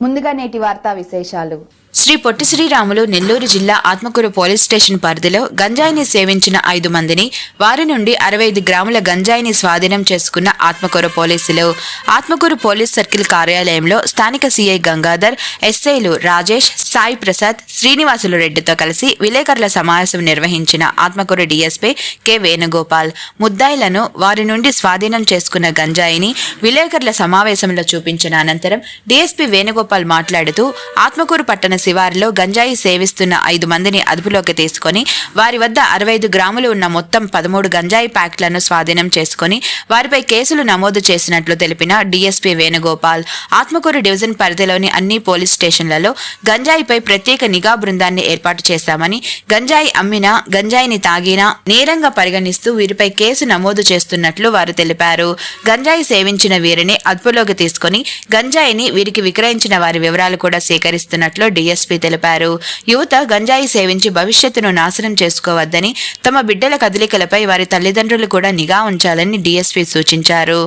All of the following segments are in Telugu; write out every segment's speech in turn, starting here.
ముందుగా నేటి వార్తా విశేషాలు. శ్రీ పొట్టి శ్రీరాములు నెల్లూరు జిల్లా ఆత్మకూరు పోలీస్ స్టేషన్ పరిధిలో గంజాయిని సేవించిన ఐదు మందిని వారి నుండి అరవై ఐదు గ్రాముల గంజాయిని స్వాధీనం చేసుకున్న ఆత్మకూరు పోలీసులు. ఆత్మకూరు పోలీస్ సర్కిల్ కార్యాలయంలో స్థానిక సీఐ గంగాధర్ ఎస్ఐలు రాజేష్ సాయి ప్రసాద్ శ్రీనివాసులు రెడ్డితో కలిసి విలేకరుల సమావేశం నిర్వహించిన ఆత్మకూరు డీఎస్పీ కె వేణుగోపాల్. ముద్దాయిలను వారి నుండి స్వాధీనం చేసుకున్న గంజాయిని విలేకరుల సమావేశంలో చూపించిన అనంతరం డీఎస్పీ వేణుగోపాల్ మాట్లాడుతూ ఆత్మకూరు పట్టణ శివారులో గంజాయి సేవిస్తున్న ఐదు మందిని అదుపులోకి తీసుకొని వారి వద్ద అరవై ఐదు గ్రాములు ఉన్న మొత్తం పదమూడు గంజాయి ప్యాక్లను స్వాధీనం చేసుకొని వారిపై కేసులు నమోదు చేసినట్లు తెలిపిన డీఎస్పీ వేణుగోపాల్ ఆత్మకూరు డివిజన్ పరిధిలోని అన్ని పోలీస్ స్టేషన్లలో గంజాయిపై ప్రత్యేక నిఘా బృందాన్ని ఏర్పాటు చేశామని గంజాయి అమ్మినా గంజాయిని తాగినా నేరంగా పరిగణిస్తూ వీరిపై కేసు నమోదు చేస్తున్నట్లు వారు తెలిపారు. గంజాయి సేవించిన వీరిని అదుపులోకి తీసుకొని గంజాయిని వీరికి విక్రయించిన వారి వివరాలు కూడా సేకరిస్తున్నట్లు డీఎస్పీ తెలిపారు. యువత గంజాయి సేవించి భవిష్యత్తును నాశనం చేసుకోవద్దని తమ బిడ్డల కదలికలపై వారి తల్లిదండ్రులు కూడా నిఘా ఉంచాలని డీఎస్పీ సూచించారు.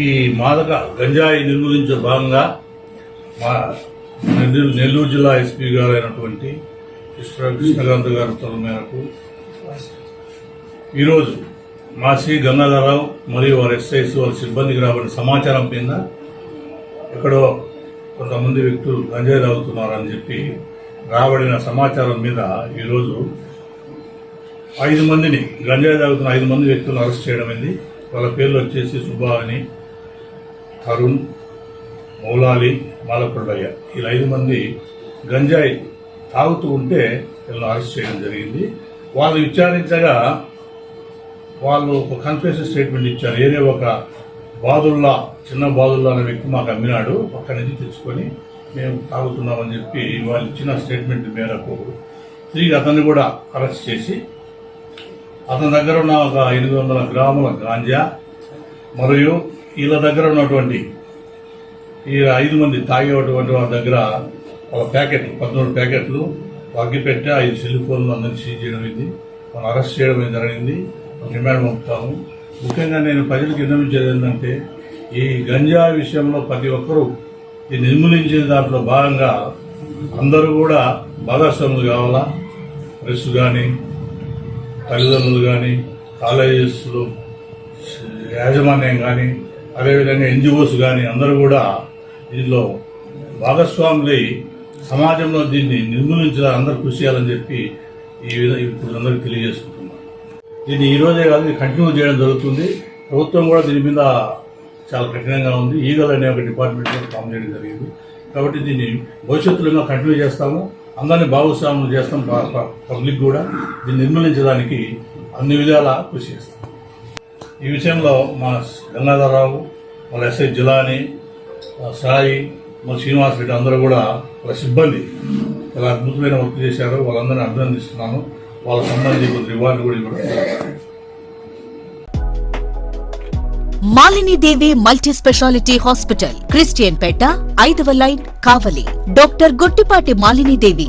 ఈ మాదక గంజాయి నిర్మూలించే భాగంగా మా నెల్లూరు జిల్లా ఎస్పీ గారు అయినటువంటి కృష్ణకాంత్ గారి ఉత్తర్వుల మేరకు ఈరోజు మా శ్రీ గంగాధరరావు మరియు వారి ఎస్ఐస్ వారి సిబ్బందికి రాబడిన సమాచారం కింద ఎక్కడో కొంతమంది వ్యక్తులు గంజాయి తాగుతున్నారని చెప్పి రాబడిన సమాచారం మీద ఈరోజు ఐదు మందిని గంజాయి తాగుతున్న ఐదు మంది వ్యక్తులను అరెస్ట్ చేయడం వాళ్ళ పేర్లు వచ్చేసి సుబ్బాని తరుణ్ మౌలాలి మాలకొండయ్య వీళ్ళ ఐదు మంది గంజాయి తాగుతూ ఉంటే వీళ్ళని అరెస్ట్ చేయడం జరిగింది. వాళ్ళు విచారించగా వాళ్ళు ఒక కన్ఫ్యూషన్ స్టేట్మెంట్ ఇచ్చారు. ఏదే ఒక బాదుల్లా చిన్న బాదుల్లా అనే వ్యక్తి మాకు అమ్మినాడు పక్క నుంచి తెచ్చుకొని మేము తాగుతున్నామని చెప్పి వాళ్ళు ఇచ్చిన స్టేట్మెంట్ మేరకు తిరిగి అతన్ని కూడా అరెస్ట్ చేసి అతని దగ్గర ఉన్న ఒక ఎనిమిది వందల గ్రాముల గాంజా మరియు వీళ్ళ దగ్గర ఉన్నటువంటి ఈ ఐదు మంది తాగేటువంటి వాళ్ళ దగ్గర ఒక ప్యాకెట్ పద్నాలుగు ప్యాకెట్లు అగ్గిపెట్టె ఐదు సెల్ ఫోన్లు అందరినీ సీజ్ చేయడం అయింది. మనం అరెస్ట్ చేయడం అనేది జరిగింది? రిమాండ్ పంపుతాము. ముఖ్యంగా నేను ప్రజలకు విన్నవించేది ఏంటంటే ఈ గంజా విషయంలో ప్రతి ఒక్కరూ ఈ నిర్మూలించే దాంట్లో భాగంగా అందరూ కూడా భాగస్వాములు కావాలా? ప్రెస్ కానీ తల్లిదండ్రులు కానీ కాలేజెస్లో యాజమాన్యం కానీ అదేవిధంగా ఎన్జిఓస్ కానీ అందరూ కూడా దీనిలో భాగస్వాములై సమాజంలో దీన్ని నిర్మూలించాలని అందరూ కృషి చేయాలని చెప్పి ఈ విధంగా ఇప్పుడు అందరికీ తెలియజేసుకుంటున్నాను. దీన్ని ఈ రోజే కాదు మీరు కంటిన్యూ చేయడం జరుగుతుంది. ప్రభుత్వం కూడా దీని మీద చాలా కఠినంగా ఉంది. ఈగల్ అనే ఒక డిపార్ట్మెంట్ ఫామ్ చేయడం జరిగింది. కాబట్టి దీన్ని భవిష్యత్తులో కంటిన్యూ చేస్తాము. అందరినీ భాగస్వాములు చేస్తాం ప- పబ్లిక్ కూడా. దీన్ని నిర్మూలించడానికి అన్ని విధాలా కృషి చేస్తాం. ఈ విషయంలో మా గంగాధరరావు వాళ్ళ ఎస్ఐ జిలాని సాయి మన శ్రీనివాస్ రెడ్డి అందరూ కూడా వాళ్ళ సిబ్బంది చాలా అద్భుతమైన వర్క్ చేశారు. వాళ్ళందరినీ అభినందిస్తున్నాను. వాళ్ళ సంబంధించి కొద్ది రివార్డు కూడా ఇవ్వడం జరుగుతుంది. Malini Devi multi speciality hospital Christian Pet ఐదవ line Kavali doctor Guttipati Malini Devi